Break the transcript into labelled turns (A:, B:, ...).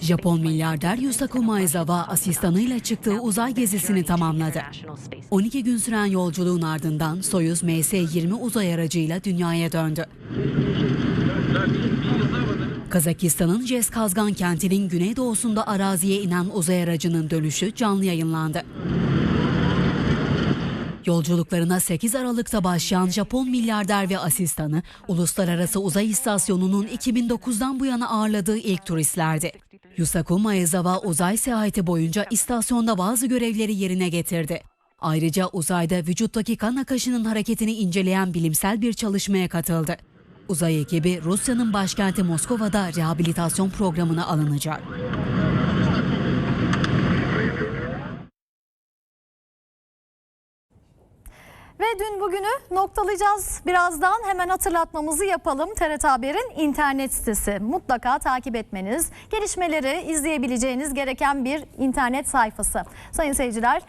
A: Japon milyarder Yusaku Maezawa asistanıyla çıktığı uzay gezisini tamamladı. 12 gün süren yolculuğun ardından Soyuz MS-20 uzay aracıyla dünyaya döndü. Kazakistan'ın Jeskazgan kentinin güneydoğusunda araziye inen uzay aracının dönüşü canlı yayınlandı. Yolculuklarına 8 Aralık'ta başlayan Japon milyarder ve asistanı, Uluslararası Uzay İstasyonu'nun 2009'dan bu yana ağırladığı ilk turistlerdi. Yusaku Maezawa uzay seyahati boyunca istasyonda bazı görevleri yerine getirdi. Ayrıca uzayda vücuttaki kan akışının hareketini inceleyen bilimsel bir çalışmaya katıldı. Uzay ekibi Rusya'nın başkenti Moskova'da rehabilitasyon programına alınacak.
B: Ve dün bugünü noktalayacağız. Birazdan hemen hatırlatmamızı yapalım. TRT Haber'in internet sitesi. Mutlaka takip etmeniz, gelişmeleri izleyebileceğiniz gereken bir internet sayfası. Sayın seyirciler,